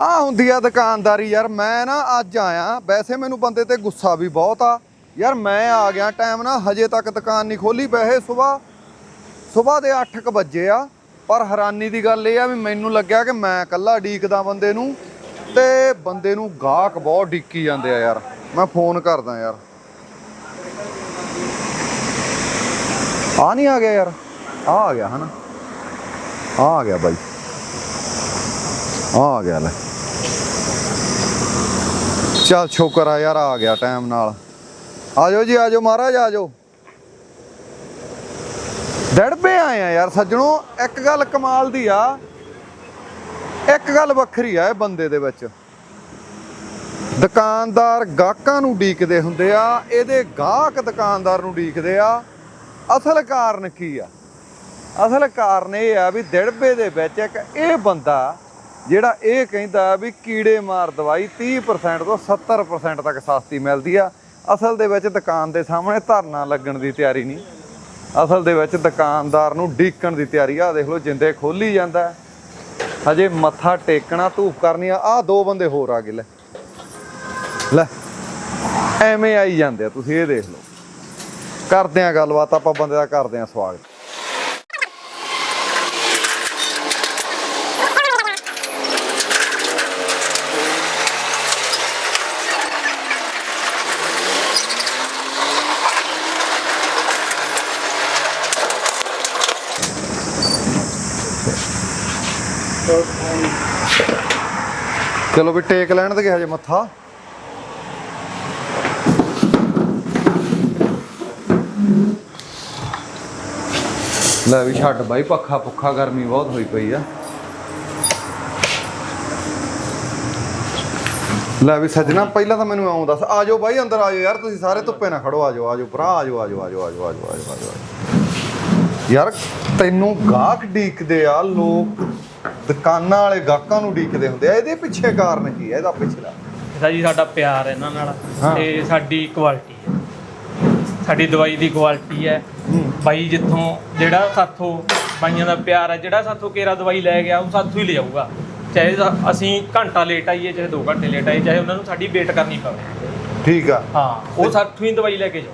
ਆ ਹੁੰਦੀ ਆ ਦੁਕਾਨਦਾਰੀ ਯਾਰ, ਮੈਂ ਨਾ ਅੱਜ ਆਇਆ, ਵੈਸੇ ਮੈਨੂੰ ਬੰਦੇ ਤੇ ਗੁੱਸਾ ਵੀ ਬਹੁਤ ਆ। ਯਾਰ ਮੈਂ ਆ ਗਿਆ, ਟਾਈਮ ਨਾ ਹਜੇ ਤੱਕ ਦੁਕਾਨ ਨਹੀਂ ਖੋਲੀ, ਵੈਸੇ ਸਵੇਰ ਸਵੇਰ ਦੇ 8:00 ਵਜੇ ਆ, ਪਰ ਹੈਰਾਨੀ ਦੀ ਗੱਲ ਇਹ ਆ ਵੀ ਮੈਨੂੰ ਲੱਗਿਆ ਕਿ ਮੈਂ ਇਕੱਲਾ ਡੀਕਦਾ ਬੰਦੇ ਨੂੰ, ਤੇ ਬੰਦੇ ਨੂੰ ਗਾਹਕ ਬਹੁਤ ਡੀਕੀ ਜਾਂਦੇ ਆ ਯਾਰ। ਮੈਂ ਫੋਨ ਕਰਦਾ ਯਾਰ। ਆ ਨਹੀਂ ਆ ਗਿਆ ਯਾਰ, ਆ ਆ ਗਿਆ ਹਨਾ। ਆ ਆ ਗਿਆ ਬਾਈ। ਆ ਆ ਗਿਆ ਲੈ। ਚੱਲ ਸ਼ੁਕਰ ਆ ਯਾਰ, ਆ ਗਿਆ ਟਾਈਮ ਨਾਲ। ਆਜੋ ਜੀ, ਆਜੋ ਮਹਾਰਾਜ, ਆਜੋ। ਡੜਬੇ ਆਏ ਆ ਯਾਰ ਸੱਜਣੋ, ਇੱਕ ਗੱਲ ਕਮਾਲ ਦੀ ਆ। ਇੱਕ ਗੱਲ ਵੱਖਰੀ ਆ ਇਹ ਬੰਦੇ ਦੇ ਵਿੱਚ। ਦੁਕਾਨਦਾਰ ਗਾਹਕਾਂ ਨੂੰ ਡੀਕਦੇ ਹੁੰਦੇ ਆ, ਇਹਦੇ ਗਾਹਕ ਦੁਕਾਨਦਾਰ ਨੂੰ ਡੀਕਦੇ ਆ। ਅਸਲ ਕਾਰਨ ਕੀ ਆ? ਅਸਲ ਕਾਰਨ ਇਹ ਆ ਵੀ ਦਿੜਬੇ ਦੇ ਵਿੱਚ ਇੱਕ ਇਹ ਬੰਦਾ ਜਿਹੜਾ ਇਹ ਕਹਿੰਦਾ ਵੀ ਕੀੜੇ ਮਾਰ ਦਵਾਈ 30% ਤੋਂ 70% ਤੱਕ ਸਸਤੀ ਮਿਲਦੀ ਆ। ਅਸਲ ਦੇ ਵਿੱਚ ਦੁਕਾਨ ਦੇ ਸਾਹਮਣੇ ਧਰਨਾ ਲੱਗਣ ਦੀ ਤਿਆਰੀ ਨਹੀਂ। ਅਸਲ ਦੇ ਵਿੱਚ ਦੁਕਾਨਦਾਰ ਨੂੰ ਡੀਕਣ ਦੀ ਤਿਆਰੀ ਆ। ਆਹ ਦੇਖ ਲਓ, ਜਿੰਦੇ ਖੋਲੀ ਜਾਂਦਾ ਹਜੇ ਮੱਥਾ ਟੇਕਣਾ ਧੂਪ ਕਰਨੀ ਆ। ਆ ਦੋ ਬੰਦੇ ਹੋਰ ਆ ਗਏ, ਲੈ। ਲੈ, ਐਵੇਂ ਆਈ ਜਾਂਦੇ ਆ। ਤੁਸੀਂ ਇਹ ਦੇਖ ਲਓ। ਕਰਦੇ ਆ ਗੱਲਬਾਤ, ਆਪਾਂ ਬੰਦੇ ਦਾ ਕਰਦੇ ਆ ਸਵਾਗਤ। ਚਲੋ ਵੀ ਟੇਕ ਲੈਣ ਤੇ ਹਜੇ ਮੱਥਾ। ਲੈ ਵੀ ਛੱਡ ਬਾਈ, ਪੱਖਾ ਪੁੱਖਾ ਗਰਮੀ ਬਹੁਤ ਹੋਈ ਪਈ ਆ। ਲੈ ਵੀ ਸੱਜਣਾ, ਪਹਿਲਾਂ ਤਾਂ ਮੈਨੂੰ ਆਉਂ ਦੱਸ ਆਜੋ ਬਾਈ, ਅੰਦਰ ਆਜੋ ਯਾਰ, ਤੁਸੀਂ ਸਾਰੇ ਧੁੱਪੇ ਨਾ ਖੜੋ, ਆ ਆਜੋ ਆਜੋ ਭਰਾ, ਆ ਜਾਓ ਆਜੋ ਆਜੋ ਆਜੋ ਆਜੋ ਆਜੋ ਆਜੋ ਯਾਰ, ਤੈਨੂੰ ਗਾਹਕ ਡੀਕਦੇ ਆ, ਲੋਕ ਦੁਕਾਨਾਂ ਵਾਲੇ ਗਾਹਕਾਂ ਨੂੰ ਡੀਕਦੇ ਹੁੰਦੇ ਆ ਇਹਦੇ ਪਿੱਛੇ ਕਾਰਨ ਕੀ ਹੈ ਇਹਦਾ ਪਿਛਲਾ? ਇਹਦਾ ਜੀ ਸਾਡਾ ਪਿਆਰ ਹੈ ਇਹਨਾਂ ਨਾਲ ਹਾਂ। ਤੇ ਸਾਡੀ ਕੁਆਲਿਟੀ ਹੈ। ਸਾਡੀ ਦਵਾਈ ਦੀ ਕੁਆਲਿਟੀ ਹੈ। ਬਾਈ ਜਿੱਥੋਂ ਜਿਹੜਾ ਸਾਥੋਂ ਬਾਈਆਂ ਦਾ ਪਿਆਰ ਹੈ ਜਿਹੜਾ ਸਾਥੋਂ ਕੇਰਾ ਦਵਾਈ ਲੈ ਗਿਆ ਉਹ ਸਾਥੋਂ ਹੀ ਲੈ ਜਾਊਗਾ ਚਾਹੇ ਅਸੀਂ ਘੰਟਾ ਲੇਟ ਆਈਏ ਚਾਹੇ 2 ਘੰਟੇ ਲੇਟ ਆਈਏ ਚਾਹੇ ਉਹਨਾਂ ਨੂੰ ਸਾਡੀ ਵੇਟ ਕਰਨੀ ਪਵੇ। ਠੀਕ ਆ। ਹਾਂ ਉਹ ਸਾਥੋਂ ਹੀ ਦਵਾਈ ਲੈ ਕੇ ਜਾਓ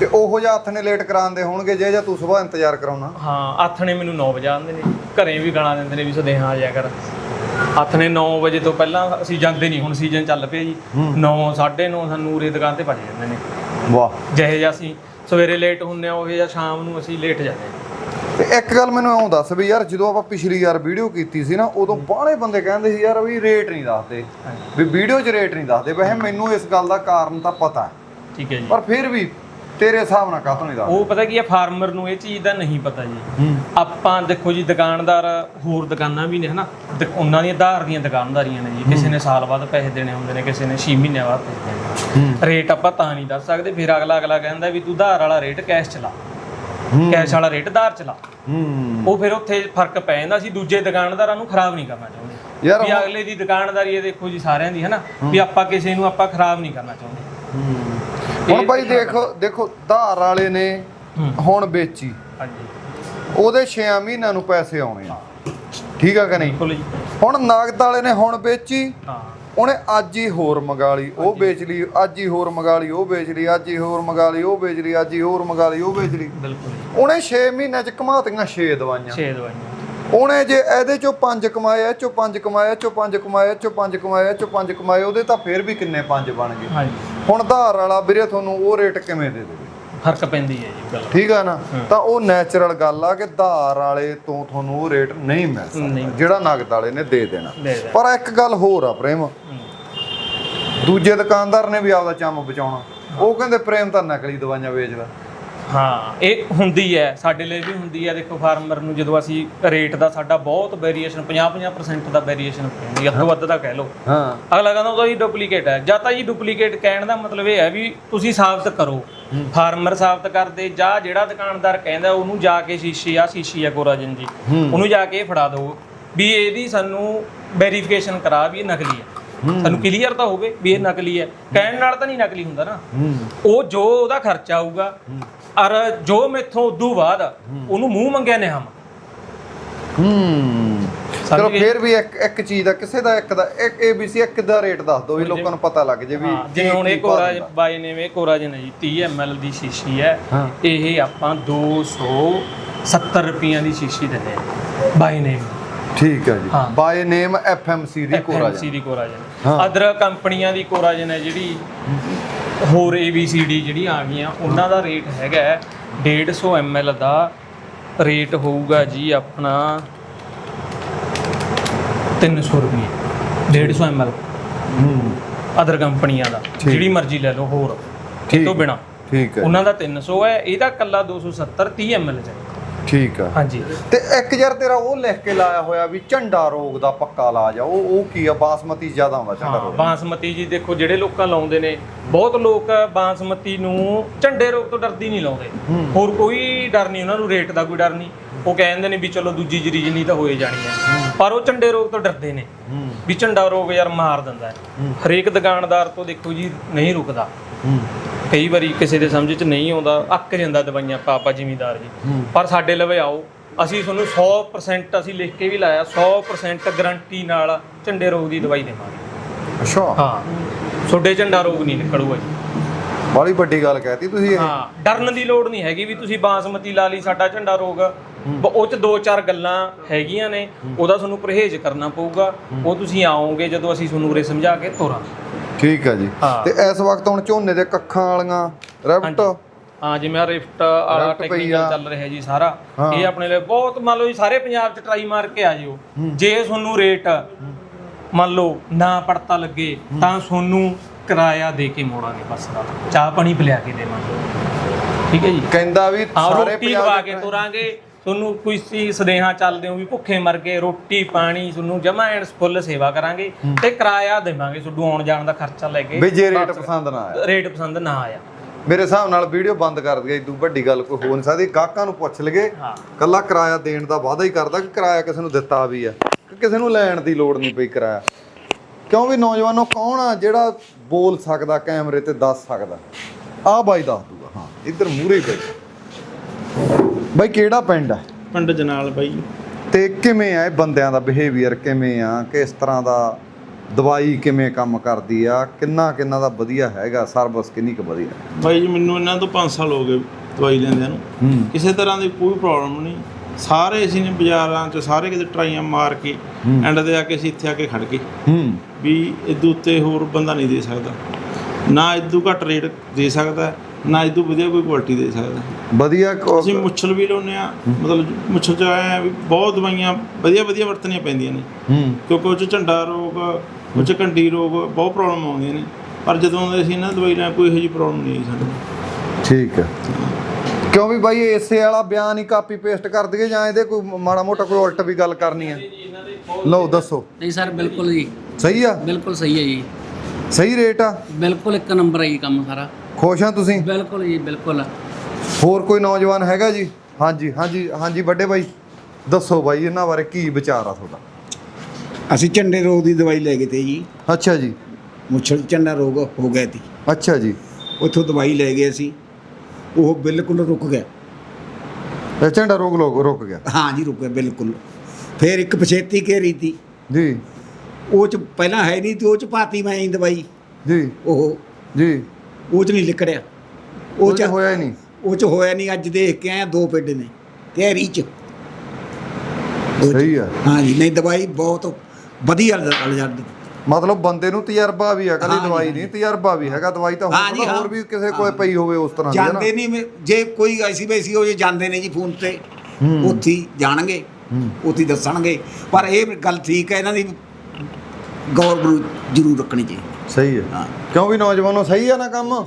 ਤੇ ਉਹੋ ਜਿਹਾ ਹੱਥ ਨੇ ਲੇਟ ਕਰਾਉਂਦੇ ਹੋਣਗੇ ਜੇ ਜਾਂ ਤੂੰ ਸਵੇਰ ਇੰਤਜ਼ਾਰ ਕਰਾਉਣਾ। ਹਾਂ ਆਥਣੇ ਮੈਨੂੰ 9 ਵਜੇ ਆਉਂਦੇ ਨੇ। ਘਰੇ ਵੀ ਗਾਲਾਂ ਦਿੰਦੇ ਨੇ ਵੀ ਸੁਦੇਹਾ ਆ ਜਾਇਆ ਕਰ। ਆਥਣੇ 9 ਵਜੇ ਤੋਂ ਪਹਿਲਾਂ ਅਸੀਂ ਜਾਂਦੇ ਨਹੀਂ ਹੁਣ ਸੀਜ਼ਨ ਚੱਲ ਪਿਆ ਜੀ। 9 9:30 ਸਾਨੂੰ ਉਰੇ ਦੁਕਾਨ ਤੇ ਭੱਜ ਜਾਂਦੇ ਨੇ। ਵਾਹ। ਜਿਹੇ ਜਿਹਾ ਅਸੀਂ ਸਵੇਰੇ ਲੇਟ ਹੁੰਨੇ ਆ ਉਹ ਜਿਹਾ ਸ਼ਾਮ ਨੂੰ ਅਸੀਂ ਲੇਟ ਜਾਂਦੇ ਹਾਂ ਤੇ ਇੱਕ ਗੱਲ ਮੈਨੂੰ ਇਉਂ ਦੱਸ ਵੀ ਯਾਰ ਜਦੋਂ ਆਪਾਂ ਪਿਛਲੀ ਯਾਰ ਵੀਡੀਓ ਕੀਤੀ ਸੀ ਨਾ ਉਦੋਂ ਬਾਹਲੇ ਬੰਦੇ ਕਹਿੰਦੇ ਸੀ ਯਾਰ ਵੀ ਰੇਟ ਨਹੀਂ ਦੱਸਦੇ। ਵੀ ਵੀਡੀਓ 'ਚ ਰੇਟ ਨਹੀਂ ਦੱਸਦੇ। ਵੈਸੇ ਮੈਨੂੰ ਇਸ ਗੱਲ ਦਾ ਕਾਰਨ ਤਾਂ ਪਤਾ। ਹੈ ਠੀਕ ਹੈ ਜੀ। ਪਰ ਫਿਰ ਵੀ ਤੇਰੇ ਹਿਸਾਬ ਨਾਲ ਕਾਹਤੋਂ ਨਹੀਂ ਦੱਸਦੇ ਉਹ ਪਤਾ ਕੀ ਹੈ ਫਾਰਮਰ ਨੂੰ ਇਹ ਚੀਜ਼ ਦਾ ਨਹੀਂ ਪਤਾ ਜੀ। ਆਪਾਂ ਦੇਖੋ ਜੀ ਦੁਕਾਨਦਾਰ ਹੋਰ ਦੁਕਾਨਾਂ ਵੀ ਨੇ ਹਨਾ? ਉਹਨਾਂ ਦੀਆਂ ਆਧਾਰ ਦੀਆਂ ਦੁਕਾਨਦਾਰੀਆਂ ਨੇ ਜੀ। ਕਿਸੇ ਨੇ ਸਾਲ ਬਾਅਦ ਪੈਸੇ ਦੇਣੇ ਹੁੰਦੇ ਨੇ ਕਿਸੇ ਨੇ 6 ਮਹੀਨਿਆਂ ਬਾਅਦ ਪੈਸੇ ਦੇਣੇ ਰੇਟ ਆਪਾਂ ਤਾਂ ਨਹੀਂ ਦੱਸ ਸਕਦੇ। ਫਿਰ ਅਗਲਾ ਅਗਲਾ ਕਹਿੰਦਾ ਵੀ ਤੂੰ ਆਧਾਰ ਵਾਲਾ ਰੇਟ ਕੈਸ਼ ਚਲਾ। ਕੈਸ਼ ਵਾਲਾ ਰੇਟ ਆਧਾਰ ਚਲਾ। ਉਹ ਫਿਰ ਉੱਥੇ ਫ਼ਰਕ ਪੈ ਜਾਂਦਾ। ਅਸੀਂ ਦੂਜੇ ਦੁਕਾਨਦਾਰਾਂ ਨੂੰ ਖਰਾਬ ਨਹੀਂ ਕਰਨਾ ਚਾਹੁੰਦੇ। ਯਾਰ ਵੀ ਅਗਲੇ ਦੀ ਦੁਕਾਨਦਾਰੀ ਇਹ ਦੇਖੋ ਜੀ ਸਾਰਿਆਂ ਦੀ ਹਨਾ? ਵੀ ਆਪਾਂ ਕਿਸੇ ਨੂੰ ਆਪਾਂ ਖਰਾਬ ਨਹੀਂ ਕਰਨਾ ਚਾਹੁੰਦੇ। ਹੁਣ ਬਾਈ ਦੇਖੋ ਦੇਖੋ ਧਾਰ ਵਾਲੇ ਨੇ। ਹੁਣ ਵੇਚੀ। ਹਾਂਜੀ। ਉਹਦੇ 6 ਮਹੀਨਿਆਂ ਨੂੰ ਪੈਸੇ ਆਉਣੇ ਆ। ਠੀਕ ਆ ਕਿ ਨਹੀਂ? ਹੁਣ ਨਾਗਦ ਵਾਲੇ ਨੇ ਹੁਣ ਵੇਚੀ। ਹਾਂ। ਉਹਨੇ ਅੱਜ ਹੀ ਹੋਰ ਮੰਗਾ ਲਈ ਉਹ ਵੇਚ ਲਈ ਅੱਜ ਹੀ ਹੋਰ ਮੰਗਾ ਲਈ ਉਹ ਵੇਚ ਲਈ ਅੱਜ ਹੀ ਹੋਰ ਮੰਗਾ ਲਈ ਉਹ ਵੇਚ ਲਈ ਅੱਜ ਹੀ ਹੋਰ ਮੰਗਾ ਲਈ ਉਹ ਵੇਚ ਲਈ। ਬਿਲਕੁਲ ਉਹਨੇ 6 ਮਹੀਨਿਆਂ ਚ ਕਮਾਤੀਆਂ 6 ਦਵਾਈਆਂ। 6 ਦਵਾਈਆਂ। ਉਹਨੇ ਜੇ ਇਹਦੇ ਚੋਂ 5 ਕਮਾਏ ਚੋਂ 5 ਕਮਾਏ ਚੋਂ 5 ਕਮਾਏ ਚੋਂ 5 ਕਮਾਏ ਚੋਂ 5 ਕਮਾਏ ਉਹਦੇ ਤਾਂ ਫੇਰ ਵੀ ਕਿੰਨੇ 5 ਬਣ ਗਏ। ਹਾਂਜੀ। ਹੁਣ ਧਾਰ ਵਾਲਾ ਵੀਰੇ ਤੁਹਾਨੂੰ ਉਹ ਰੇਟ ਕਿਵੇਂ ਦੇ ਦੇਵੇ? ਫ਼ਰਕ ਪੈਂਦੀ ਹੈ ਜੀ ਗੱਲ ਠੀਕ ਆ ਨਾ? ਤਾਂ ਉਹ ਨੈਚੁਰਲ ਗੱਲ ਆ ਕਿ ਧਾਰ ਵਾਲੇ ਤੋਂ ਤੁਹਾਨੂੰ ਉਹ ਰੇਟ ਨਹੀਂ ਮਿਲ ਸਕਦਾ ਨਹੀਂ ਜਿਹੜਾ ਨਗਦ ਵਾਲੇ ਨੇ ਦੇ ਦੇਣਾ। ਪਰ ਇੱਕ ਗੱਲ ਹੋਰ ਆ ਪ੍ਰੇਮ। ਦੂਜੇ ਦੁਕਾਨਦਾਰ ਨੇ ਵੀ ਆਪਦਾ ਚੰਮ ਬਚਾਉਣਾ। ਉਹ ਕਹਿੰਦੇ ਪ੍ਰੇਮ ਤਾਂ ਨਕਲੀ ਦਵਾਈਆਂ ਵੇਚਦਾ। ਹਾਂ। ਇਹ ਹੁੰਦੀ ਹੈ ਸਾਡੇ ਲਈ ਵੀ ਹੁੰਦੀ ਹੈ। ਦੇਖੋ ਫਾਰਮਰ ਨੂੰ ਜਦੋਂ ਅਸੀਂ ਰੇਟ ਦਾ ਸਾਡਾ ਬਹੁਤ ਵੇਰੀਏਸ਼ਨ 50-50% ਦਾ ਵੇਰੀਏਸ਼ਨ ਪੈਂਦੀ ਅੱਧੋ ਅੱਧ ਦਾ ਕਹਿ ਲਓ। ਹਾਂ। ਅਗਲਾ ਕਹਿੰਦਾ ਉਹਦਾ ਜੀ ਡੁਪਲੀਕੇਟ ਹੈ। ਜਾਂ ਤਾਂ ਜੀ ਡੁਪਲੀਕੇਟ ਕਹਿਣ ਦਾ ਮਤਲਬ ਇਹ ਹੈ ਵੀ ਤੁਸੀਂ ਸਾਬਤ ਕਰੋ। ਫਾਰਮਰ ਸਾਬਤ ਕਰਦੇ ਜਾਂ ਜਿਹੜਾ ਦੁਕਾਨਦਾਰ ਕਹਿੰਦਾ ਉਹਨੂੰ ਜਾ ਕੇ ਸ਼ੀਸ਼ੀ ਆ ਸ਼ੀਸ਼ੀ ਆ ਕੋਰਾਜਨ ਜੀ। ਉਹਨੂੰ ਜਾ ਕੇ ਫੜਾ ਦਿਓ। ਵੀ ਇਹਦੀ ਸਾਨੂੰ ਵੈਰੀਫਿਕੇਸ਼ਨ ਕਰਾ ਵੀ ਇਹ ਨਕਲੀ ਹੈ। ਸਾਨੂੰ ਕਲੀਅਰ ਤਾਂ ਹੋਵੇ ਵੀ ਇਹ ਨਕਲੀ ਹੈ। ਕਹਿਣ ਨਾਲ ਤਾਂ ਨਹੀਂ ਨਕਲੀ ਹੁੰਦਾ ਨਾ। ਉਹ ਜੋ ਉਹਦਾ ਖਰਚਾ ਆਊਗਾ ਔਰ ਜੋ ਮੈਥੋਂ ਉਦੋਂ ਬਾਅਦ ਉਹਨੂੰ ਮੂੰਹ ਮੰਗਿਆ ਨੇ ਹਮ। ਹੂੰ। ਚਲੋ ਫੇਰ ਵੀ ਇੱਕ ਇੱਕ ਚੀਜ਼ ਦਾ ਕਿਸੇ ਦਾ ਇੱਕ ਦਾ ਇੱਕ ABC ਇੱਕ ਦਾ ਰੇਟ ਦੱਸ ਦਿਓ ਵੀ ਲੋਕਾਂ ਨੂੰ ਪਤਾ ਲੱਗ ਜੇ ਵੀ ਜਿਵੇਂ ਹੁਣ ਇਹ ਕੋਰਾ ਬਾਈ ਨੇ ਇਹ ਕੋਰਾ ਜੀ 30 ml ਦੀ ਸ਼ੀਸ਼ੀ ਹਾਂ। ਇਹ ਆਪਾਂ 270 ਰੁਪਈਆਂ ਦੀ ਸ਼ੀਸ਼ੀ ਦਿੰਦੇ ਆ ਬਾਈ ਨੇ ਠੀਕ ਹੈ ਜੀ ਹਾਂ। ਬਾਏ ਨੇਮ FMC ਦੀ ਕੋਰਾ FMC ਦੀ ਕੋਰਾਜਨ ਹਾਂ। ਅਦਰ ਕੰਪਨੀਆਂ ਦੀ ਕੋਰਾਜਨ ਹੈ ਜਿਹੜੀ ਹੋਰ ABCD ਜਿਹੜੀ ਆ ਗਈਆਂ ਉਹਨਾਂ ਦਾ ਰੇਟ ਹੈਗਾ ਹੈ 150 ml ਦਾ ਰੇਟ ਹੋਊਗਾ ਜੀ ਆਪਣਾ 300 ਰੁਪਏ 150 ml ਹੂੰ ਅਦਰ ਕੰਪਨੀਆਂ ਦਾ ਠੀਕ। ਜਿਹੜੀ ਮਰਜ਼ੀ ਲੈ ਲਓ ਹੋਰ ਇਹ ਠੀਕ। ਤੋਂ ਬਿਨਾ ਠੀਕ ਹੈ ਉਹਨਾਂ ਦਾ 300 ਹੈ ਇਹਦਾ ਕੱਲਾ 270 30 ml ਚ ਹੈ। ਠੀਕ ਹੈ ਹਾਂਜੀ। ਤੇ ਇੱਕ ਯਾਰ ਤੇਰਾ ਉਹ ਲਿਖ ਕੇ ਲਾਇਆ ਹੋਇਆ ਵੀ ਝੰਡਾ ਰੋਗ ਦਾ ਪੱਕਾ ਇਲਾਜ ਆ। ਉਹ ਉਹ ਕੀ ਆ? ਬਾਸਮਤੀ ਜ਼ਿਆਦਾ ਹੁੰਦਾ ਝੰਡਾ ਹਾਂ ਰੋਗ। ਬਾਸਮਤੀ ਜੀ ਦੇਖੋ ਜਿਹੜੇ ਲੋਕਾਂ ਲਾਉਂਦੇ ਨੇ ਬਹੁਤ ਲੋਕ ਬਾਸਮਤੀ ਨੂੰ ਝੰਡੇ ਰੋਗ ਤੋਂ ਡਰਦੀ ਨਹੀਂ ਲਾਉਂਦੇ। ਹੋਰ ਕੋਈ ਡਰ ਨਹੀਂ ਉਹਨਾਂ ਨੂੰ ਰੇਟ ਦਾ ਕੋਈ ਡਰ ਨਹੀਂ। ਉਹ ਕਹਿੰਦੇ ਨੇ ਵੀ ਚਲੋ ਦੂਜੀ ਜਰੀਜ ਨਹੀਂ ਤਾਂ ਹੋਏ ਜਾਣੀ ਹੈ। ਪਰ ਉਹ ਝੰਡੇ ਰੋਗ ਤੋਂ ਡਰਦੇ ਨੇ। ਹੂੰ। ਵੀ ਝੰਡਾ ਰੋਗ ਯਾਰ ਮਾਰ ਦਿੰਦਾ। ਹੂੰ। ਹਰੇਕ ਦੁਕਾਨਦਾਰ ਤੋਂ ਦੇਖੋ ਜੀ ਨਹੀਂ ਰੁਕਦਾ। ਹੂੰ। ਕਈ ਵਾਰੀ ਕਿਸੇ ਦੇ ਸਮਝ 'ਚ ਨਹੀਂ ਆਉਂਦਾ ਅੱਕ ਜਾਂਦਾ ਦਵਾਈਆਂ ਪਾਪਾ ਜ਼ਿਮੀਦਾਰ ਜੀ। ਪਰ ਸਾਡੇ ਲਵੇ ਆਓ ਅਸੀਂ ਤੁਹਾਨੂੰ 100% ਅਸੀਂ ਲਿਖ ਕੇ ਵੀ ਲਾਇਆ 100% ਗਾਰੰਟੀ ਨਾਲ ਝੰਡੇ ਰੋਗ ਦੀ ਦਵਾਈ ਦੇਵਾਂਗੇ। ਅੱਛਾ। ਹਾਂ ਤੁਹਾਡੇ ਝੰਡਾ ਰੋਗ ਨਹੀਂ ਨਿਕਲੂਗਾ ਜੀ। ਬੜੀ ਵੱਡੀ ਗੱਲ ਕਹਿਤੀ ਤੁਸੀਂ ਇਹ। ਹਾਂ ਡਰਨ ਦੀ ਲੋੜ ਨਹੀਂ ਹੈਗੀ ਵੀ ਤੁਸੀਂ ਬਾਸਮਤੀ ਲਾ ਲਈ ਸਾਡਾ ਝੰਡਾ ਰੋਗ। ਉਹ ਚ ਦੋ ਚਾਰ ਗੱਲਾਂ ਹੈਗੀਆਂ ਨੇ ਉਹਦਾ ਤੁਹਾਨੂੰ ਪਰਹੇਜ਼ ਕਰਨਾ ਪਊਗਾ। ਉਹ ਤੁਸੀਂ ਆਓਗੇ ਜਦੋਂ ਅਸੀਂ ਤੁਹਾਨੂੰ ਉਰੇ ਸਮਝਾ ਕੇ ਤੋਰਾਂਗੇ। ਠੀਕ ਹੈ ਜੀ। ਹਾਂ। ਤੇ ਇਸ ਵਕਤ ਹੁਣ ਝੋਨੇ ਦੇ ਕੱਖਾਂ ਵਾਲੀਆਂ ਰੈਬਟ ਹਾਂ ਜਿਵੇਂ ਆ ਰਿਫਟ ਵਾਲਾ ਪਈ ਟੈਕਨੀਕਲ ਆ। ਚੱਲ ਰਿਹਾ ਜੀ ਸਾਰਾ। ਹਾਂ। ਇਹ ਆਪਣੇ ਲਈ ਬਹੁਤ ਮੰਨ ਲਓ ਜੀ ਸਾਰੇ ਪੰਜਾਬ 'ਚ ਟਰਾਈ ਮਾਰ ਕੇ ਆ ਜਿਓ। ਜੇ ਤੁਹਾਨੂੰ ਰੇਟ ਮੰਨ ਲਓ ਨਾ ਪੜਤਾ ਲੱਗੇ ਤਾਂ ਤੁਹਾਨੂੰ ਕਿਰਾਇਆ ਦੇ ਕੇ ਮੋੜਾਂਗੇ ਬੱਸ ਦਾ। ਚਾਹ ਪਾਣੀ ਪਿਲਾ ਕੇ ਦੇਵਾਂਗੇ। ਠੀਕ ਹੈ ਜੀ। ਕਹਿੰਦਾ ਵੀ ਹਾਂ ਸਾਰੇ ਰੋਟੀ ਪੰਜਾਬ ਲਵਾ ਦੇ ਕੇ ਤੁਰਾਂਗੇ। ਤੁਹਾਨੂੰ ਕੋਈ ਸੀ ਸਦੇਹਾ ਚੱਲਦੇ ਹੋ ਵੀ ਭੁੱਖੇ ਮਰ ਗਏ ਰੋਟੀ ਪਾਣੀ ਤੁਹਾਨੂੰ ਜਮਾ ਐਂਡ ਫੁੱਲ ਸੇਵਾ ਕਰਾਂਗੇ ਤੇ ਕਿਰਾਇਆ ਦੇਵਾਂਗੇ ਤੁਹਾਨੂੰ ਆਉਣ ਜਾਣ ਦਾ ਖਰਚਾ ਲੈ ਕੇ। ਵੀ ਜੇ ਰੇਟ ਪਸੰਦ ਨਾ ਆਇਆ। ਰੇਟ ਪਸੰਦ ਨਾ ਆਇਆ। ਮੇਰੇ ਹਿਸਾਬ ਨਾਲ ਵੀਡੀਓ ਬੰਦ ਕਰ ਦਈਏ ਇਦੋਂ ਵੱਡੀ ਗੱਲ ਕੋਈ ਹੋ ਨਹੀਂ ਸਕਦੀ। ਗਾਹਕਾਂ ਨੂੰ ਪੁੱਛ ਲਗੇ ਕੱਲਾ ਕਿਰਾਇਆ ਦੇਣ ਦਾ ਵਾਅਦਾ ਹੀ ਕਰਦਾ ਕਿ ਕਿਰਾਇਆ ਕਿਸੇ ਨੂੰ ਦਿੱਤਾ ਵੀ ਆ ਕਿ ਕਿਸੇ ਨੂੰ ਲੈਣ ਦੀ ਲੋੜ ਨਹੀਂ ਪਈ ਕਿਰਾਇਆ। ਕਿਉਂ ਵੀ ਨੌਜਵਾਨੋ ਕੌਣ ਆ ਜਿਹੜਾ ਬੋਲ ਸਕਦਾ ਕੈਮਰੇ ਤੇ ਦੱਸ ਸਕਦਾ? ਆਹ ਬਾਈ ਦੱਸ ਦੂਗਾ ਹਾਂ ਇੱਧਰ ਮੂਰੇ ਹੀ ਬਈ ਕਿਹੜਾ ਪਿੰਡ ਆ? ਪਿੰਡ ਜਨਾਲ ਬਾਈ। ਤੇ ਕਿਵੇਂ ਆ ਇਹ ਬੰਦਿਆਂ ਦਾ ਬਿਹੇਵੀਅਰ ਕਿਵੇਂ ਆ? ਕਿਸ ਤਰ੍ਹਾਂ ਦਾ ਦਵਾਈ ਕਿਵੇਂ ਕੰਮ ਕਰਦੀ ਆ? ਕਿੰਨਾ ਕਿੰਨਾ ਦਾ ਵਧੀਆ ਹੈਗਾ? ਸਰਵਿਸ ਕਿੰਨੀ ਕੁ ਵਧੀਆ? ਬਾਈ ਜੀ ਮੈਨੂੰ ਇਹਨਾਂ ਤੋਂ 5 ਸਾਲ ਹੋ ਗਏ ਦਵਾਈ ਲੈਂਦਿਆਂ ਨੂੰ। ਹੂੰ। ਕਿਸੇ ਤਰ੍ਹਾਂ ਦੀ ਕੋਈ ਪ੍ਰੋਬਲਮ ਨਹੀਂ। ਸਾਰੇ ਅਸੀਂ ਨੇ ਬਾਜ਼ਾਰਾਂ 'ਚ ਸਾਰੇ ਕਿਤੇ ਟਰਾਈਆਂ ਮਾਰ ਕੇ ਐਂਡ ਤੇ ਆ ਕੇ ਅਸੀਂ ਇੱਥੇ ਆ ਕੇ ਖੜ ਗਏ। ਹੂੰ। ਵੀ ਇਦੋਂ ਉੱਤੇ ਹੋਰ ਬੰਦਾ ਨਹੀਂ ਦੇ ਸਕਦਾ। ਨਾ ਇਦੋਂ ਘੱਟ ਰੇਟ ਦੇ ਸਕਦਾ। ਨਾ ਇਦੋਂ ਵਧੀਆ ਕੋਈ ਕੁਆਲਿਟੀ ਦੇ ਸਕਦਾ। ਵਧੀਆ ਕ- ਅਸੀਂ ਮੁੱਛਲ ਵੀ ਲਾਉਂਦੇ ਆ ਮਤਲਬ ਮੁੱਛਲ 'ਚ ਆਏ ਆ ਵੀ ਬਹੁਤ ਦਵਾਈਆਂ ਵਧੀਆ ਵਧੀਆ ਵਰਤਣੀਆਂ ਪੈਂਦੀਆਂ ਨੇ। ਹੂੰ। ਕਿਉਂਕਿ ਉਹ 'ਚ ਝੰਡਾ ਰੋਗ ਉਹ 'ਚ ਕੰਡੀ ਰੋਗ ਬਹੁਤ ਪ੍ਰੋਬਲਮ ਆਉਂਦੀਆਂ ਨੇ। ਪਰ ਜਦੋਂ ਦੇ ਅਸੀਂ ਇਹਨਾਂ ਦਵਾਈ ਲੈਣ ਕੋਈ ਇਹੋ ਜਿਹੀ ਪ੍ਰੋਬਲਮ ਨਹੀਂ ਆਈ ਸਾਨੂੰ। ਠੀਕ ਹੈ। ਕਿਉਂ ਵੀ ਬਾਈ ਇਹ ਇਸੇ ਵਾਲਾ ਬਿਆਨ ਹੀ ਕਾਪੀ ਪੇਸਟ ਕਰ ਦਈਏ ਜਾਂ ਇਹਦੇ ਕੋਈ ਮਾੜਾ ਮੋਟਾ ਕੋਈ ਉਲਟ ਵੀ ਗੱਲ ਕਰਨੀ ਹੈ? ਲਓ ਦੱਸੋ। ਨਹੀਂ ਸਰ ਬਿਲਕੁਲ ਜੀ। ਸਹੀ ਆ? ਬਿਲਕੁਲ ਸਹੀ ਹੈ ਜੀ। ਸਹੀ ਰੇਟ ਆ? ਬਿਲਕੁਲ ਇੱਕ ਨੰਬਰ ਹੈ ਜੀ ਕੰਮ ਸਾਰਾ। ਖੁਸ਼ ਆ ਤੁਸੀਂ? ਬਿਲਕੁਲ ਜੀ ਬਿਲਕੁਲ। ਹੋਰ ਕੋਈ ਨੌਜਵਾਨ ਹੈਗਾ ਜੀ? ਹਾਂਜੀ ਹਾਂਜੀ ਹਾਂਜੀ ਵੱਡੇ ਬਾਈ। ਦੱਸੋ ਬਾਈ ਇਹਨਾਂ ਬਾਰੇ ਕੀ ਵਿਚਾਰ ਆ ਤੁਹਾਡਾ? ਅਸੀਂ ਝੰਡੇ ਰੋਗ ਦੀ ਦਵਾਈ ਲੈ ਗਏ ਤੇ ਜੀ। ਅੱਛਾ ਜੀ। ਮੁੱਛੜ 'ਚ ਝੰਡਾ ਰੋਗ ਹੋ ਗਿਆ ਸੀ। ਅੱਛਾ ਜੀ। ਉੱਥੋਂ ਦਵਾਈ ਲੈ ਗਏ ਅਸੀਂ। ਉਹ ਬਿਲਕੁਲ ਰੁਕ ਗਿਆ। ਇਹ ਝੰਡਾ ਰੋਗ ਲੋਕ ਰੁਕ ਗਿਆ? ਹਾਂ ਜੀ ਰੁਕ ਗਿਆ ਬਿਲਕੁਲ। ਫਿਰ ਇੱਕ ਪਛੇਤੀ ਘੇਰੀ ਤੀ ਜੀ। ਉਹ ਚ ਪਹਿਲਾਂ ਹੈ ਨਹੀਂ ਤੇ ਉਹ ਚ ਪਾਤੀ ਮੈਂ ਦਵਾਈ। ਜੀ। ਉਹ ਜੀ। ਉਹ ਚ ਨਹੀਂ ਲਿਕੜਿਆ ਉਹ ਚ ਹੋਇਆ ਹੀ ਨਹੀਂ। ਉਹ ਚ ਹੋਇਆ ਨਹੀਂ ਅੱਜ ਦੇਖ ਕੇ ਆਇਆ ਦੋ ਪਿੰਡ ਨੇ ਘੇਰੀ ਚ। ਸਹੀ ਆ। ਹਾਂ ਜੀ ਨਹੀਂ ਦਵਾਈ ਬਹੁਤ ਵਧੀਆ ਰਿਜ਼ਲਟ ਮਤਲਬ ਬੰਦੇ ਨੂੰ ਤਜਰਬਾ ਵੀ ਹਾਂ ਜੀ, ਦਵਾਈ ਨਹੀਂ ਤਜਰਬਾ ਵੀ ਹੈਗਾ ਦਵਾਈ ਤਾਂ ਹੋਰ ਹਾਂ। ਹੋਰ ਵੀ ਕਿਸੇ ਕੋਲੇ ਪਈ ਹੋਵੇ ਉਸ ਤਰ੍ਹਾਂ ਦੀ ਹੈ ਨਾ? ਜਾਂਦੇ ਨਹੀਂ ਜੇ ਕੋਈ ਐਸੀ ਵੈਸੀ ਹੋ ਜੇ ਜਾਂਦੇ ਨੇ ਜੀ ਫੋਨ ਤੇ। ਉੱਥੇ ਜਾਣਗੇ। ਉੱਥੇ ਦੱਸਣਗੇ। ਪਰ ਇਹ ਗੱਲ ਠੀਕ ਹੈ ਇਹਨਾਂ ਦੀ ਗੌਰ ਜ਼ਰੂਰ ਰੱਖਣੀ ਚਾਹੀਦੀ। ਸਹੀ ਹੈ। ਕਿਉਂ ਵੀ ਨੌਜਵਾਨੋ ਸਹੀ ਆ ਨਾ ਕੰਮ?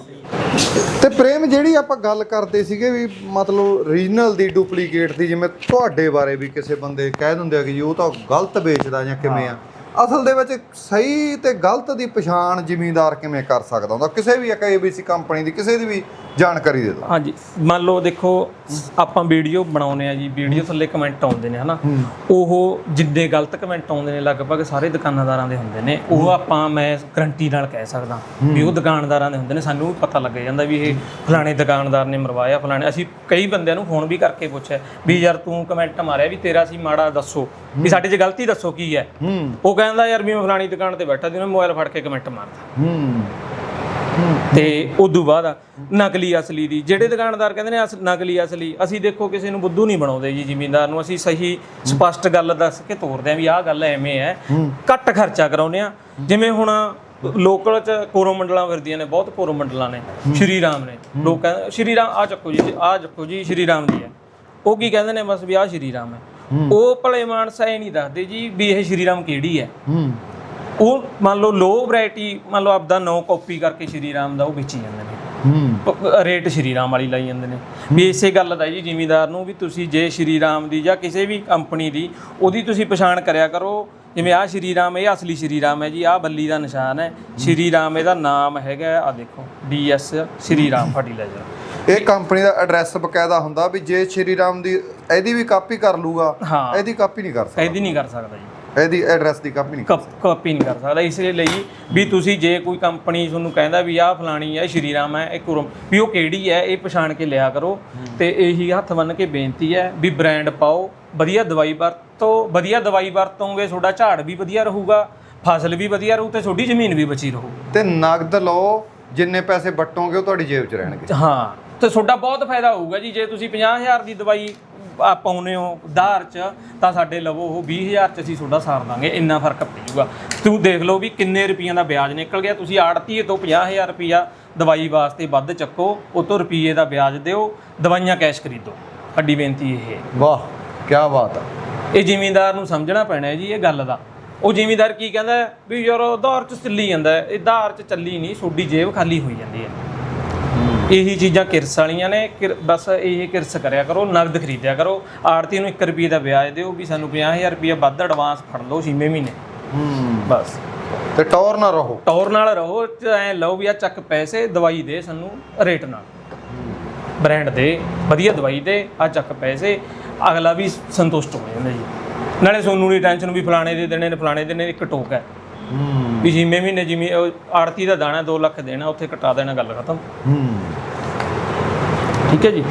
ਤੇ ਪ੍ਰੇਮ ਜਿਹੜੀ ਆਪਾਂ ਗੱਲ ਕਰਦੇ ਸੀਗੇ ਵੀ ਮਤਲਬ ਰੀਜਨਲ ਦੀ ਡੁਪਲੀਕੇਟ ਦੀ ਜਿਵੇਂ ਤੁਹਾਡੇ ਬਾਰੇ ਵੀ ਕਿਸੇ ਬੰਦੇ ਕਹਿ ਦਿੰਦੇ ਆ ਕਿ ਜੀ ਉਹ ਤਾਂ ਗਲਤ ਵੇਚਦਾ ਜਾਂ ਕਿਵੇਂ ਆ। ਅਸਲ ਦੇ ਵਿੱਚ ਸਹੀ ਤੇ ਗਲਤ ਦੀ ਪਛਾਣ ਜ਼ਿਮੀਂਦਾਰ ਕਿਵੇਂ ਕਰ ਸਕਦਾ ਹੁੰਦਾ? ਕਿਸੇ ਵੀ ਇੱਕ ABC ਕੰਪਨੀ ਦੀ ਕਿਸੇ ਦੀ ਵੀ ਜਾਣਕਾਰੀ ਦੇ ਦਿਓ। ਹਾਂਜੀ ਮੰਨ ਲਓ ਦੇਖੋ ਆਪਾਂ ਵੀਡੀਓ ਬਣਾਉਨੇ ਆ ਜੀ ਵੀਡੀਓ ਥੱਲੇ ਕਮੈਂਟ ਆਉਂਦੇ ਨੇ ਹਨਾ? ਉਹ ਜਿੰਨੇ ਗਲਤ ਕਮੈਂਟ ਆਉਂਦੇ ਨੇ ਲਗਭਗ ਸਾਰੇ ਦੁਕਾਨਦਾਰਾਂ ਦੇ ਹੁੰਦੇ ਨੇ ਉਹ ਆਪਾਂ ਮੈਂ ਗਰੰਟੀ ਨਾਲ ਕਹਿ ਸਕਦਾ। ਵੀ ਉਹ ਦੁਕਾਨਦਾਰਾਂ ਦੇ ਹੁੰਦੇ ਨੇ ਸਾਨੂੰ ਪਤਾ ਲੱਗ ਜਾਂਦਾ ਵੀ ਇਹ ਫਲਾਣੇ ਦੁਕਾਨਦਾਰ ਨੇ ਮਰਵਾਇਆ ਫਲਾਣੇ ਅਸੀਂ ਕਈ ਬੰਦਿਆਂ ਨੂੰ ਫੋਨ ਵੀ ਕਰਕੇ ਪੁੱਛਿਆ ਵੀ ਯਾਰ ਤੂੰ ਕਮੈਂਟ ਮਾਰਿਆ ਵੀ ਤੇਰਾ ਸੀ ਮਾੜਾ ਦੱਸੋ। ਵੀ ਸਾਡੇ 'ਚ ਗਲਤੀ ਦੱਸੋ ਕੀ ਹੈ? ਹੂੰ। ਉਹ ਕਹਿੰਦਾ ਯਾਰ ਵੀ ਮੈਂ ਫਲਾਣੀ ਦੁਕਾਨ ਤੇ ਬੈਠਾ ਸੀ ਉਹਨੇ ਮੋਬਾਈਲ ਫੜ ਕੇ ਕਮੈਂਟ ਮਾਰਦਾ ਤੇ ਉਦੋਂ ਬਾਅਦ ਆ, ਨਕਲੀ ਅਸਲੀ ਦੀ ਜਿਹੜੇ ਦੁਕਾਨਦਾਰ ਕਹਿੰਦੇ ਨੇ ਨਕਲੀ ਅਸਲੀ ਅਸੀਂ ਦੇਖੋ ਕਿਸੇ ਨੂੰ ਬੁੱਧੂ ਨਹੀਂ ਬਣਾਉਂਦੇ ਜੀ ਜ਼ਿਮੀਂਦਾਰ ਨੂੰ ਅਸੀਂ ਸਹੀ ਸਪਸ਼ਟ ਗੱਲ ਦੱਸ ਕੇ ਤੋਰਦੇ ਆਂ ਵੀ ਆਹ ਗੱਲ ਐਵੇਂ ਹੈ ਘੱਟ ਖਰਚਾ ਕਰਾਉਂਦੇ ਆ ਜਿਵੇਂ ਹੁਣ ਲੋਕਲ ਚ ਕੋਰੋਮੰਡਲਾਂ ਫਿਰਦੀਆਂ ਨੇ ਬਹੁਤ ਕੋਰੋਮੰਡਲਾਂ ਨੇ ਸ਼੍ਰੀ ਰਾਮ ਨੇ। ਲੋਕ ਕਹਿੰਦੇ ਸ਼੍ਰੀ ਰਾਮ ਆ ਚੱਕੋ ਜੀ ਆ ਚੱਕੋ ਜੀ ਸ਼੍ਰੀ ਰਾਮ ਦੀ ਹੈ। ਉਹ ਕੀ ਕਹਿੰਦੇ ਨੇ ਬਸ ਵੀ ਆਹ ਸ਼੍ਰੀ ਰਾਮ ਹੈ। ਉਹ ਭਲੇ ਮਾਨਸਾ ਇਹ ਨਹੀਂ ਦੱਸਦੇ ਜੀ ਵੀ ਇਹ ਸ਼੍ਰੀ ਰਾਮ ਕਿਹੜੀ ਹੂੰ। ਉਹ ਮੰਨ ਲਓ ਲੋ ਵੈਰਾਈਟੀ ਮੰਨ ਲਓ ਆਪਦਾ ਨੋ ਕਾਪੀ ਕਰਕੇ ਸ਼੍ਰੀ ਰਾਮ ਦਾ ਉਹ ਵੇਚੀ ਜਾਂਦੇ ਨੇ। ਹੂੰ। ਰੇਟ ਸ਼੍ਰੀ ਰਾਮ ਵਾਲੀ ਲਾਈ ਜਾਂਦੇ ਨੇ। ਵੀ ਇਸੇ ਗੱਲ ਦਾ ਜੀ ਜ਼ਿਮੀਦਾਰ ਨੂੰ ਵੀ ਤੁਸੀਂ ਜੇ ਸ਼੍ਰੀ ਰਾਮ ਦੀ ਜਾਂ ਕਿਸੇ ਵੀ ਕੰਪਨੀ ਦੀ ਉਹਦੀ ਤੁਸੀਂ ਪਛਾਣ ਕਰਿਆ ਕਰੋ ਜਿਵੇਂ ਆਹ ਸ਼੍ਰੀ ਰਾਮ ਇਹ ਅਸਲੀ ਸ਼੍ਰੀ ਰਾਮ ਹੈ ਜੀ ਆਹ ਬੱਲੀ ਦਾ ਨਿਸ਼ਾਨ ਹੈ ਸ਼੍ਰੀ ਰਾਮ ਇਹਦਾ ਨਾਮ ਹੈਗਾ ਆ ਦੇਖੋ ਡੀਐਸ ਸ਼੍ਰੀ ਰਾਮ ਫਰਟੀਲਾਈਜ਼ਰ ਇਹ ਕੰਪਨੀ ਦਾ ਐਡਰੈਸ ਬਕਾਇਦਾ ਹੁੰਦਾ ਵੀ ਜੇ ਸ਼੍ਰੀ ਰਾਮ ਦੀ ਇਹਦੀ ਵੀ ਕਾਪੀ ਕਰ ਲੂਗਾ ਇਹਦੀ ਕਾਪੀ ਨਹੀਂ ਕਰ ਸਕਦਾ। ਇਹਦੀ ਨਹੀਂ ਕਰ ਸਕਦਾ ਜੀ। ਇਹਦੀ ਐਡਰੈਸ ਦੀ ਕਾਪੀ ਨਹੀਂ ਕਾਪੀ ਨਹੀਂ ਕਰ ਸਕਦਾ। ਇਸ ਲਈ ਵੀ ਤੁਸੀਂ ਜੇ ਕੋਈ ਕੰਪਨੀ ਤੁਹਾਨੂੰ ਕਹਿੰਦਾ ਵੀ ਆਹ ਫਲਾਣੀ ਹੈ ਸ਼੍ਰੀ ਰਾਮ ਹੈ ਇਹ ਕੁਰਮ ਵੀ ਉਹ ਕਿਹੜੀ ਹੈ ਇਹ ਪਛਾਣ ਕੇ ਲਿਆ ਕਰੋ। ਤੇ ਇਹੀ ਹੱਥ ਬੰਨ ਕੇ ਬੇਨਤੀ ਹੈ ਵੀ ਬ੍ਰਾਂਡ ਪਾਓ। ਵਧੀਆ ਦਵਾਈ ਵਰਤੋ ਵਧੀਆ ਦਵਾਈ ਵਰਤੋਗੇ ਤੁਹਾਡਾ ਝਾੜ ਵੀ ਵਧੀਆ ਰਹੂਗਾ ਫਸਲ ਵੀ ਵਧੀਆ ਰਹੂ ਤੇ ਤੁਹਾਡੀ ਜ਼ਮੀਨ ਵੀ ਬਚੀ ਰਹੂ। ਤੇ ਨਗਦ ਲਓ ਜਿੰਨੇ ਪੈਸੇ ਵਟੋਗੇ ਉਹ ਤੁਹਾਡੀ ਜੇਬ 'ਚ ਰਹਿਣਗੇ। ਹਾਂ ਤੇ ਤੁਹਾਡਾ ਬਹੁਤ ਫਾਇਦਾ ਹੋਊਗਾ ਜੀ। ਜੇ ਤੁਸੀਂ 50000 ਦੀ ਦਵਾਈ ਆ ਪਾਉਨੇ ਹੋ ਉਧਾਰ ਚ ਤਾਂ ਸਾਡੇ ਲਵੋ ਉਹ 20000 ਚ ਅਸੀਂ ਤੁਹਾਡਾ ਸਾਰ ਦਾਂਗੇ ਇੰਨਾ ਫ਼ਰਕ ਪੈ ਜਾਊਗਾ। ਤੂੰ ਦੇਖ ਲਓ ਵੀ ਕਿੰਨੇ ਰੁਪਈਆਂ ਦਾ ਵਿਆਜ ਨਿਕਲ ਗਿਆ ਤੁਸੀਂ ਆੜਤੀਏ ਤੋਂ 50000 ਰੁਪਈਆ ਦਵਾਈ ਵਾਸਤੇ ਵੱਧ ਚੱਕੋ ਉਹ ਤੋਂ ਰੁਪਈਏ ਦਾ ਵਿਆਜ ਦਿਓ ਦਵਾਈਆਂ ਕੈਸ਼ ਖਰੀਦੋ। ਸਾਡੀ ਬੇਨਤੀ ਇਹ ਹੈ। ਵਾਹ ਕੀ ਬਾਤ ਆ। ਇਹ ਜ਼ਿਮੀਂਦਾਰ ਨੂੰ ਸਮਝਣਾ ਪੈਣਾ ਹੈ ਜੀ ਇਹ ਗੱਲ ਦਾ। ਉਹ ਜ਼ਿਮੀਂਦਾਰ ਕੀ ਕਹਿੰਦਾ? ਵੀ ਯਾਰ ਉਧਾਰ ਚ ਚੱਲੀ ਜਾਂਦਾ ਇਹ ਉਧਾਰ ਚ ਚੱਲੀ ਨਹੀਂ ਤੁਹਾਡੀ ਜੇਬ ਖਾਲੀ ਹੋਈ ਜਾਂਦੀ ਹੈ। ਇਹੀ ਚੀਜ਼ਾਂ ਕਿਰਸ ਵਾਲੀਆਂ ਨੇ ਕਿਰ- ਬਸ ਇਹ ਕਿਰਸ ਕਰਿਆ ਕਰੋ ਨਗਦ ਖਰੀਦਿਆ ਕਰੋ। ਆੜਤੀ ਨੂੰ 1 ਰੁਪਏ ਦਾ ਵਿਆਜ ਦਿਓ ਵੀ ਸਾਨੂੰ 50000 ਰੁਪਏ ਵੱਧ ਐਡਵਾਂਸ ਫੜ ਲਓ ਛੇਵੇਂ ਮਹੀਨੇ। ਹੂੰ। ਬਸ। ਤੇ ਟੌਰ ਨਾ ਰਹੋ। ਟੌਰ ਨਾਲ ਰਹੋ ਐ ਲਓ ਵੀ ਆ ਚੱਕ ਪੈਸੇ ਦਵਾਈ ਦੇ ਸਾਨੂੰ ਰੇਟ ਨਾਲ। ਬ੍ਰਾਂਡ ਦੇ ਵਧੀਆ ਦਵਾਈ ਦੇ ਆ ਚੱਕ ਪੈਸੇ ਅਗਲਾ ਵੀ ਸੰਤੁਸ਼ਟ ਹੋ ਜਾਂਦਾ ਜੀ। ਨਾਲੇ ਸੋਨੂੰ ਦੀ ਟੈਨਸ਼ਨ ਵੀ ਫਲਾਣੇ ਦੇ ਦੇਣੇ ਨੇ ਫਲਾਣੇ ਦੇ ਨੇ ਇੱਕ ਟੋਕ ਹੈ। ਹੂੰ। ਵੀ ਜਿਵੇਂ ਮਹੀਨੇ ਜਿਵੇਂ ਆੜਤੀ ਦਾ ਦਾਣਾ 2 ਲੱਖ ਦੇਣਾ ਉੱਥੇ ਕਟਾ ਦੇਣਾ ਗੱਲ ਖਤਮ। ਹੂੰ। ਠੀਕ ਹੈ ਜੀ?